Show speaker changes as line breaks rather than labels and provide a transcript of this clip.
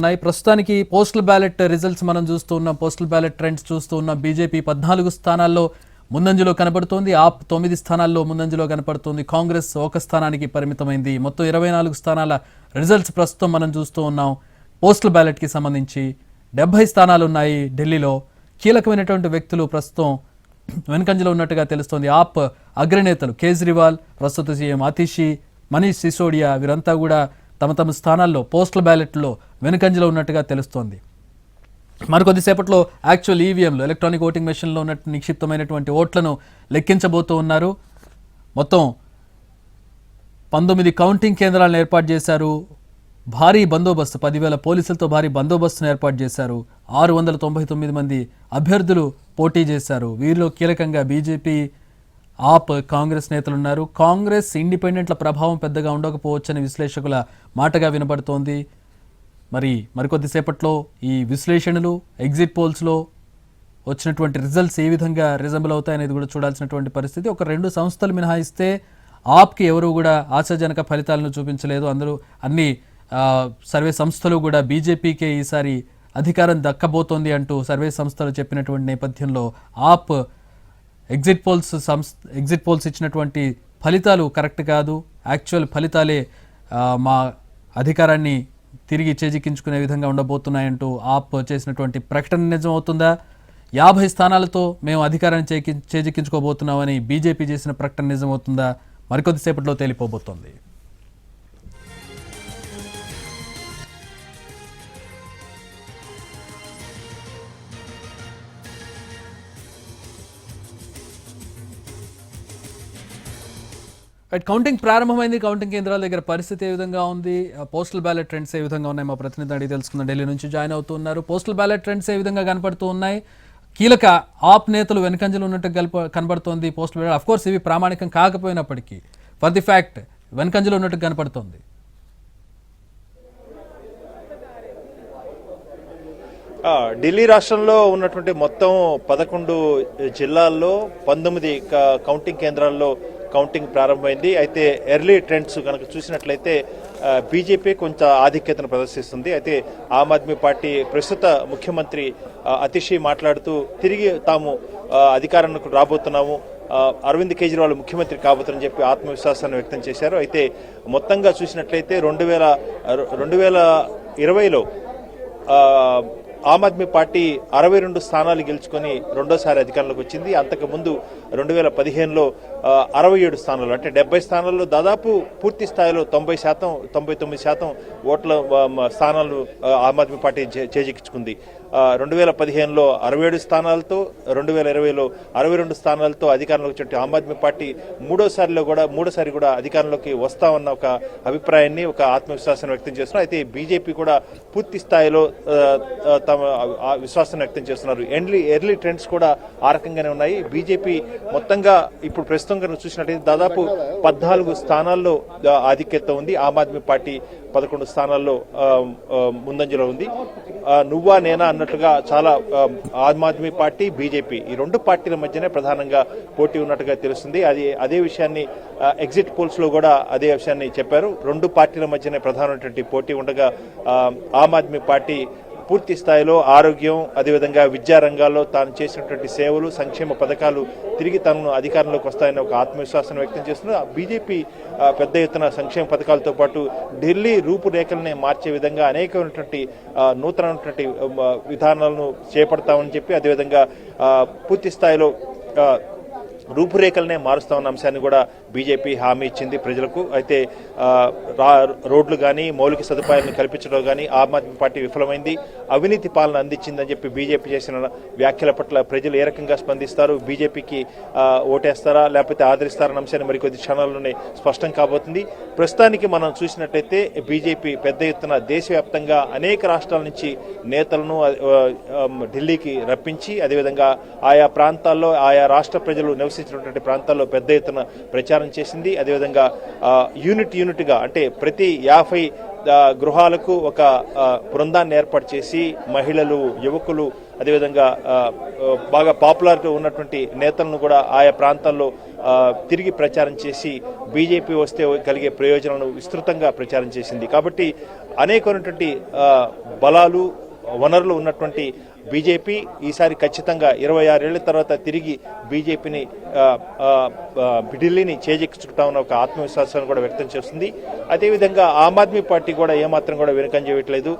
ఉన్నాయి. ప్రస్తుతానికి postal ballot results మనం చూస్తూ ఉన్నాం. పోస్టల్ బ్యాలెట్ ట్రెండ్స్ చూస్తూ ఉన్నాం. బీజేపీ పద్నాలుగు స్థానాల్లో ముందంజలో కనబడుతోంది. ఆప్ తొమ్మిది స్థానాల్లో ముందంజలో కనపడుతోంది. కాంగ్రెస్ ఒక స్థానానికి పరిమితమైంది. మొత్తం ఇరవై నాలుగు స్థానాల రిజల్ట్స్ ప్రస్తుతం మనం చూస్తూ ఉన్నాం. పోస్టల్ బ్యాలెట్కి సంబంధించి డెబ్బై స్థానాలు ఉన్నాయి ఢిల్లీలో. కీలకమైనటువంటి వ్యక్తులు ప్రస్తుతం వెనుకంజలో ఉన్నట్టుగా తెలుస్తోంది. ఆప్ అగ్రనేతలు కేజ్రీవాల్ ప్రస్తుత సీఎం అతిషి మనీష్ సిసోడియా వీరంతా కూడా తమ తమ స్థానాల్లో పోస్టల్ బ్యాలెట్లో వెనుకంజలో ఉన్నట్టుగా తెలుస్తోంది. మరికొద్దిసేపట్లో యాక్చువల్ ఈవీఎంలు ఎలక్ట్రానిక్ ఓటింగ్ మెషిన్లో ఉన్నట్టు నిక్షిప్తమైనటువంటి ఓట్లను లెక్కించబోతూ ఉన్నారు. మొత్తం పంతొమ్మిది కౌంటింగ్ కేంద్రాలను ఏర్పాటు చేశారు. భారీ బందోబస్తు పదివేల పోలీసులతో భారీ బందోబస్తును ఏర్పాటు చేశారు. ఆరు వందల తొంభై తొమ్మిది మంది అభ్యర్థులు పోటీ చేశారు. వీరిలో కీలకంగా బీజేపీ ఆప్ కాంగ్రెస్ నేతలు ఉన్నారు. కాంగ్రెస్ ఇండిపెండెంట్ల ప్రభావం పెద్దగా ఉండకపోవచ్చని విశ్లేషకుల మాటగా వినబడుతోంది. మరి మరికొద్దిసేపట్లో ఈ విశ్లేషణలు ఎగ్జిట్ పోల్స్లో వచ్చినటువంటి రిజల్ట్స్ ఏ విధంగా రిజంబుల్ అవుతాయనేది కూడా చూడాల్సినటువంటి పరిస్థితి. ఒక రెండు సంస్థలు మినహాయిస్తే ఆప్కి ఎవరు కూడా ఆశాజనక ఫలితాలను చూపించలేదు. అందరూ అన్ని సర్వే సంస్థలు కూడా బీజేపీకే ఈసారి అధికారం దక్కబోతోంది అంటూ సర్వే సంస్థలు చెప్పినటువంటి నేపథ్యంలో ఆప్ ఎగ్జిట్ పోల్స్ సంస్థ ఎగ్జిట్ పోల్స్ ఇచ్చినటువంటి ఫలితాలు కరెక్ట్ కాదు. యాక్చువల్ ఫలితాలే మా అధికారాన్ని తిరిగి చేజిక్కించుకునే విధంగా ఉండబోతున్నాయంటూ ఆప్ చేసినటువంటి ప్రకటన నిజం అవుతుందా? యాభై స్థానాలతో మేము అధికారాన్ని చేకి చేజిక్కించుకోబోతున్నామని బీజేపీ చేసిన ప్రకటన నిజం అవుతుందా? మరికొద్దిసేపట్లో తేలిపోబోతోంది. రైట్ కౌంటింగ్ ప్రారంభమైంది. కౌంటింగ్ కేంద్రాల దగ్గర పరిస్థితి ఏ విధంగా ఉంది? ఆ, పోస్టల్ బ్యాలెట్ ట్రెండ్స్ ఏ విధంగా ఉన్నాయి? మా ప్రతినిధి అడిగి తెలుసుకుందాం. ఢిల్లీ నుంచి జాయిన్ అవుతూ ఉన్నారు. పోస్టల్ బ్యాలెట్ ట్రెండ్స్ ఏ విధంగా కనపడుతూ ఉన్నాయి? కీలక ఆప్ నేతలు వెనుకంజలు ఉన్నట్టు కల్ప కనబడుతోంది పోస్టల్ బ్యాలెట్ అఫ్ కోర్స్ ఇవి ప్రామాణికం కాకపోయినప్పటికీ ఫర్ ది ఫ్యాక్ట్ వెనుకంజలు ఉన్నట్టు కనపడుతోంది.
ఢిల్లీ రాష్ట్రంలో ఉన్నటువంటి మొత్తం పదకొండు జిల్లాల్లో పంతొమ్మిది కౌంటింగ్ కేంద్రాల్లో కౌంటింగ్ ప్రారంభమైంది. అయితే ఎర్లీ ట్రెండ్స్ కనుక చూసినట్లయితే బీజేపీ కొంత ఆధిక్యతను ప్రదర్శిస్తుంది. అయితే ఆమ్ ఆద్మీ పార్టీ ప్రస్తుత ముఖ్యమంత్రి అతిషి మాట్లాడుతూ తిరిగి తాము అధికారానికి రాబోతున్నాము. అరవింద్ కేజ్రీవాల్ ముఖ్యమంత్రి కాబోతుందని చెప్పి ఆత్మవిశ్వాసాన్ని వ్యక్తం చేశారు. అయితే మొత్తంగా చూసినట్లయితే రెండు వేల రెండు వేల ఇరవైలో ఆమ్ ఆద్మీ పార్టీ అరవై రెండు స్థానాలు గెలుచుకొని రెండోసారి అధికారంలోకి వచ్చింది. అంతకు ముందు రెండు వేల పదిహేనులో అరవై ఏడు స్థానాలు అంటే డెబ్బై స్థానాల్లో దాదాపు పూర్తి స్థాయిలో తొంభై శాతం తొంభై తొమ్మిది శాతం ఓట్ల స్థానాలు ఆమ్ ఆద్మీ పార్టీ చే- చేజిక్కించుకుంది. రెండు వేల పదిహేనులో అరవై ఏడు స్థానాలతో రెండు వేల ఇరవైలో అరవై రెండు స్థానాలతో అధికారంలోకి వచ్చే ఆమ్ ఆద్మీ పార్టీ మూడోసారిలో కూడా మూడోసారి కూడా అధికారంలోకి వస్తామన్న ఒక అభిప్రాయాన్ని ఒక ఆత్మవిశ్వాసాన్ని వ్యక్తం చేస్తున్నారు. అయితే బీజేపీ కూడా పూర్తి స్థాయిలో తమ ఆ విశ్వాసాన్ని వ్యక్తం చేస్తున్నారు. ఎర్లీ ఎర్లీ ట్రెండ్స్ కూడా ఆ రకంగానే ఉన్నాయి. బీజేపీ మొత్తంగా ఇప్పుడు ప్రస్తుతం చూసినట్టయితే చూసినట్లయితే దాదాపు పద్నాలుగు స్థానాల్లో ఆధిక్యత ఉంది. ఆమ్ ఆద్మీ పార్టీ పదకొండు స్థానాల్లో ముందంజలో ఉంది. నువ్వా నేనా అన్నట్లుగా చాలా ఆమ్ ఆద్మీ పార్టీ బీజేపీ ఈ రెండు పార్టీల మధ్యనే ప్రధానంగా పోటీ ఉన్నట్టుగా తెలుస్తుంది. అది అదే విషయాన్ని ఎగ్జిట్ పోల్స్లో కూడా అదే విషయాన్ని చెప్పారు. రెండు పార్టీల మధ్యనే ప్రధానమైనటువంటి పోటీ ఉండగా ఆమ్ ఆద్మీ పార్టీ పూర్తి స్థాయిలో ఆరోగ్యం అదేవిధంగా విద్యా రంగాల్లో తాను చేసినటువంటి సేవలు సంక్షేమ పథకాలు తిరిగి తనను అధికారంలోకి వస్తాయని ఒక ఆత్మవిశ్వాసం వ్యక్తం చేస్తున్నారు బీజేపీ పెద్ద ఎత్తున సంక్షేమ పథకాలతో పాటు ఢిల్లీ రూపురేఖలనే మార్చే విధంగా అనేకమైనటువంటి నూతనటువంటి నూతనమైనటువంటి విధానాలను చేపడతామని చెప్పి అదేవిధంగా పూర్తి స్థాయిలో రూపురేఖలనే మారుస్తామన్న అంశాన్ని కూడా బీజేపీ హామీ ఇచ్చింది ప్రజలకు. అయితే రా- రోడ్లు కానీ మౌలిక సదుపాయాలను కల్పించడం కానీ ఆమ్ ఆద్మీ పార్టీ విఫలమైంది. అవినీతి పాలన అందించిందని చెప్పి బీజేపీ చేసిన వ్యాఖ్యల పట్ల ప్రజలు ఏ రకంగా స్పందిస్తారు? బీజేపీకి ఓటేస్తారా? లేకపోతే ఆదరిస్తారన్న అంశాన్ని మరికొద్ది క్షణాల్లోనే స్పష్టం కాబోతుంది. ప్రస్తుతానికి మనం చూసినట్టయితే బీజేపీ పెద్ద ఎత్తున దేశవ్యాప్తంగా అనేక రాష్ట్రాల నుంచి నేతలను ఢిల్లీకి రప్పించి అదేవిధంగా ఆయా ప్రాంతాల్లో ఆయా రాష్ట్ర ప్రజలు నివసించినటువంటి ప్రాంతాల్లో పెద్ద ఎత్తున ప్రచారం చేసింది. అదేవిధంగా యూనిట్ యూనిట్గా అంటే ప్రతి యాభై గృహాలకు ఒక బృందాన్ని ఏర్పాటు చేసి మహిళలు యువకులు అదేవిధంగా బాగా పాపులారిటీ ఉన్నటువంటి నేతలను కూడా ఆయా ప్రాంతాల్లో తిరిగి ప్రచారం చేసి బీజేపీ వస్తే కలిగే ప్రయోజనాలను విస్తృతంగా ప్రచారం చేసింది. కాబట్టి అనేకమైనటువంటి బలాలు వనరులు ఉన్నటువంటి బీజేపీ ఈసారి ఖచ్చితంగా ఇరవై ఆరేళ్ళ తర్వాత తిరిగి బీజేపీని ఆ, ఢిల్లీని చేజెక్కించుకుంటామన్న ఒక ఆత్మవిశ్వాసాన్ని కూడా వ్యక్తం చేస్తుంది. అదేవిధంగా ఆమ్ ఆద్మీ పార్టీ కూడా ఏమాత్రం కూడా వెనుకంజ చేయట్లేదు